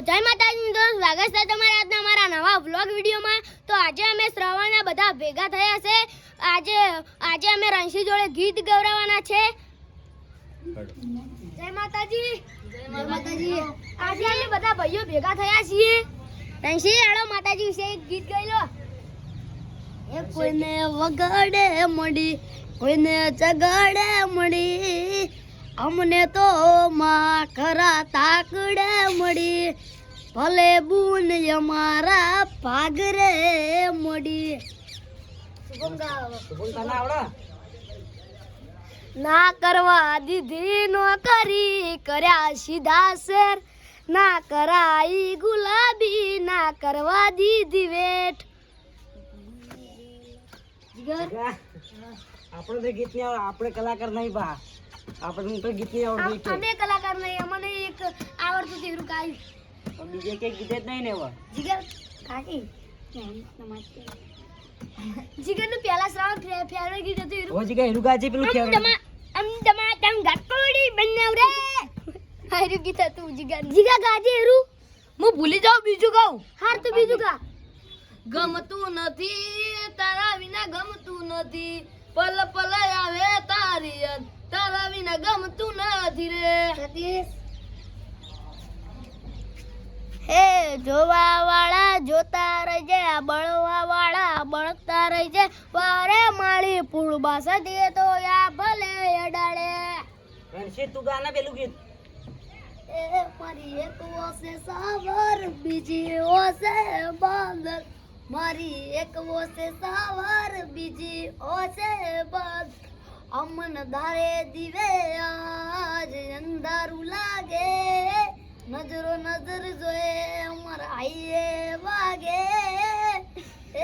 જય માતાજી મિત્રો. સ્વાગત છે તમારા આજના અમારા નવા વ્લોગ વિડીયોમાં. તો આજે અમે શ્રવણના બધા ભેગા થયા છે. આજે આજે અમે રણસી જોડે ગીત ગવડાવવાના છે. જય માતાજી. જય માતાજી. આજે અમે બધા ભાઈઓ ભેગા થયા છીએ. રણસી આડો માતાજી વિશે એક ગીત ગાઈ લો. એ કોઈને વગાડે મળી કોઈને ચગાડે મળી અમને તો માં ખરા તાકડે મળી. ભલે બુન અમારા પાઘરે મળી ના કરવા દીધી નો કરી કર્યા સીધા શેર. ના કરાઈ ગુલાબી, ના કરવા દીધી વેઠ આપણે તો ગીત આપણે કલાકાર નહીં બા. આપણે તો ગીત નહીં આવડતું અમ- અમે કલાકાર નહીં અમને એક આવડતું હતું કાઈ બીજે કે ગીત જ નહીં ને હવે જીગર કાકી. જીગરનું પહેલા શ્રાવણ ફેરવે ગીત હતું હીરું. હોજી કઈ હેલુકા છે પેલું અમ ખેર અમ તમા તમ ગટકોડી બનાવ રે હારું ગીત હતું જીગર. જીગર ગાજે હીરું. હું ભૂલી જાઉં બીજું ગાઉં હાર તો બીજું ગા ગમતું નથી તારા વિના ગમતું નથી. પલ પલ આવે તારી યાદ. તારા વિના ગમતું નથી રે હે જોવા વાળા જોતા રહી જાય બળવા વાળા બળતા રહી જાય વારે માળી પૂળબા સદીએ તો યા ભલે અડાડે. રણજીત તું ગાના પેલું ગીત. એ મારી એક ઓસે સાવર બીજી ઓસે બાંદર. મારી એક ઓસે સાવર બીજી ઓસે બાંદ અમન દારે દિવે આજ અંધારું લાગે. નજરો નજર જોએ અમારા આઈએ વાગે.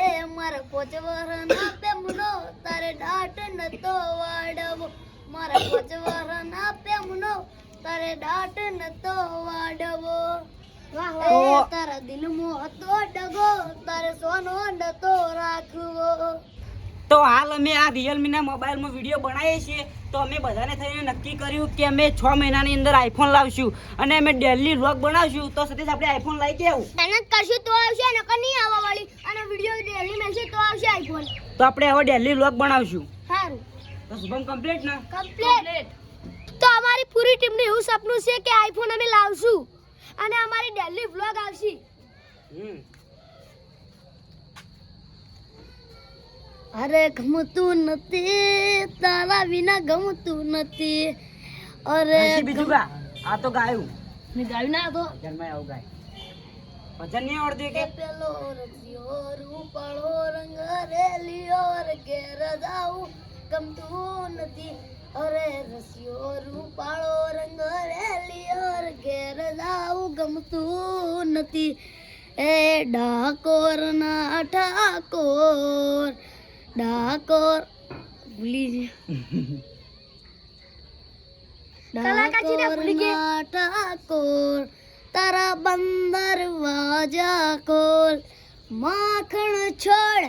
એ મારા પોચવર ના પેમનો તારે ડાટ નતો વાડવો મારા પોચવર ના પેમનો તારે ડાટ નતો વાડવો તારા દિલમાં હતો ડગો તારે સોનો નતો રાખવો. તો હાલ અમે આ રિયલમીના મોબાઈલમાં વીડિયો બનાવીએ છીએ. તો અમે બધાને થઈને નક્કી કર્યું કે અમે છ મહિનાની અંદર આઈફોન લાવશું અને અમે ડેલી વ્લોગ બનાવશું. તો સતીશ આપણે આઈફોન લઈ કે આવું? મહેનત કરશું તો આવશે નકર નહીં આવવા વાળી. અને વીડિયો ડેલી મળશે તો આવશે આઈફોન તો આપણે હવે ડેલી વ્લોગ બનાવશું. સારું. તો શુભમ કમ્પ્લીટ ને? કમ્પ્લીટ તો અમારી પૂરી ટીમનું એવું સપનું છે કે આઈફોન અમે લાવશું. અને અમારી ડેલી વ્લોગ આવશે. હમ. અરે ગમતું નથી તારા વિના ગમતું નથી. અરે બીજું ગા આ તો ગાયું. મેં ગાયું ના તો. ભજનમાં આવું ગાય. ભજન નહીં આવડતું કે? પેલો રસિયો રૂપાળો રંગ રેલિયો રે ઘેર જાઉં. ગમતું નથી. અરે રસિયો રૂપાળો રંગ રેલિયો રે ઘેર જાઉં. ગમતું નથી. એ ડાકોર ના ઠાકોર ડાકોર ભૂલી ડાકોર ના ઠાકોર તારા બંદર વાજા કોલ માખણ છોડ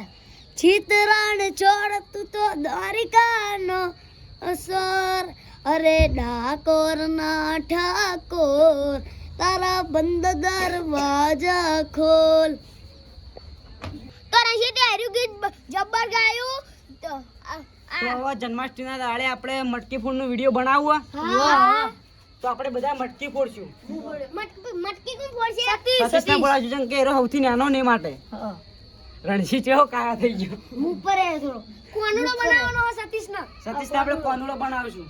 ચિતરાણ છોડ તું તો દ્વારિકાનો અસર અરે ડાકોર ના ઠાકોર તારા બંધ દરવાજા ખોલ ગીત જબ્બર ગાયું. જન્માષ્ટમીના દાડે આપણે મટકી ફોડનો વીડિયો બનાવવા. તો આપણે બધા મટકી ફોડશું. મટકી કોણ ફોડશે? સતીશને બોલાવશું જેમ કે એરો સૌથી નાનો ને માટે. રણજી ચેવો કાયા થઈ ગયો. ઉપર એ થોડો કોનડો બનાવવાનો હોય સતીશનો? સતીશને આપણે કોનુડો બનાવશું.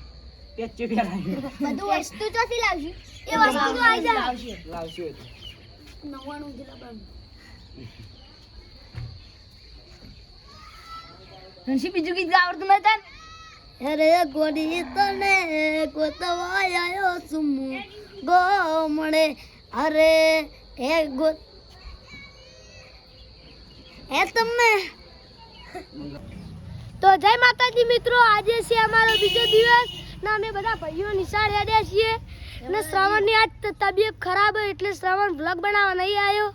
પેચી પહેરાવી બધું વસ્તુ ચોથી લાવશું. એ વસ્તુ તો આવી જાય. લાવશું એ તો. નવ્વાણું જેટલા બીજું ગીત આવડતું મેં તને અરે ગોડી તને ગોતવાયો સુમુ ગોમણે અરે એ ગો એ તમે તો જય માતાજી મિત્રો આજે છે અમારો બીજો દિવસ ના અમે બધા ભાઈઓ નિશાળ હેડ્યા છીએ અને શ્રાવણની આજ તબિયત ખરાબ હોય એટલે શ્રાવણ વ્લોગ બનાવવા નહીં આવ્યો.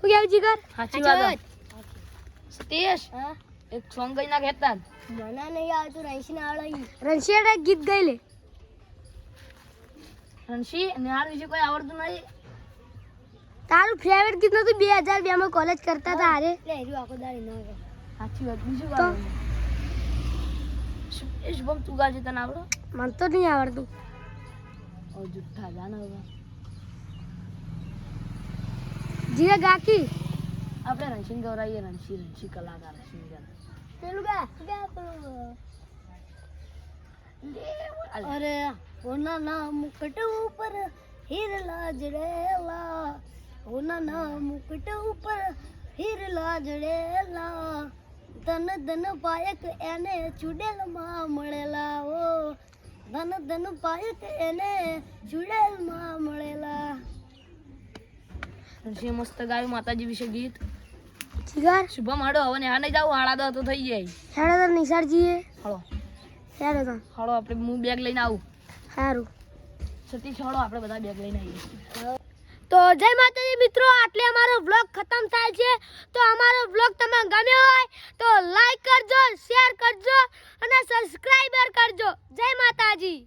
શું કહેવું જીગર? સાચી વાત. સતીશ? એક સોંગ ગઈ ના કહેતા મને નહીં આવતું રંશી ના આવડે રણસીએ ગીત ગઈ લે. રણસી નિહાળ વિશે કોઈ આવડતું નથી તારું ફેવરેટ ગીત નતું બે હજાર બે માં કોલેજ કરતા હતા અરે આખો દાડી ન સાચી વાત બીજું તો? એ શુભમ તું ગાજે તને આવડો? મને તો નહીં આવડતું. ઓ જુઠ્ઠા જાને હવે. જીવે ગાકી આપણે રણસિંહ ગૌરાઈએ રણસિંહ રણસિંહ કલાકાર પેલું અરે ઓના ના મુકટ ઉપર હીરલા જડેલા. ઓના ના મુકટ ઉપર હીરલા જડેલા. ધન ધન પાયક એને ચુડેલમાં મળેલા. ઓ ધન ધન પાયક એને ચુડેલમાં મળેલા મસ્ત ગાયું માતાજી વિશે ગીત. જીગર શુભમ હડો હવે ને આ નહીં જાવ હાડા તો થઈ જાય. હેડો તો નિશાળજીએ. હળો હેડો તો હળો આપણે હું બેગ લઈને આવું. સારું સતીશ હળો આપણે બધા બેગ લઈને આવીએ. તો જય માતાજી મિત્રો આટલે અમારો વ્લોગ ખતમ થાય છે. તો અમારો વ્લોગ તમને ગમ્યો હોય તો લાઈક કરજો શેર કરજો અને સબસ્ક્રાઈબર કરજો. જય માતાજી.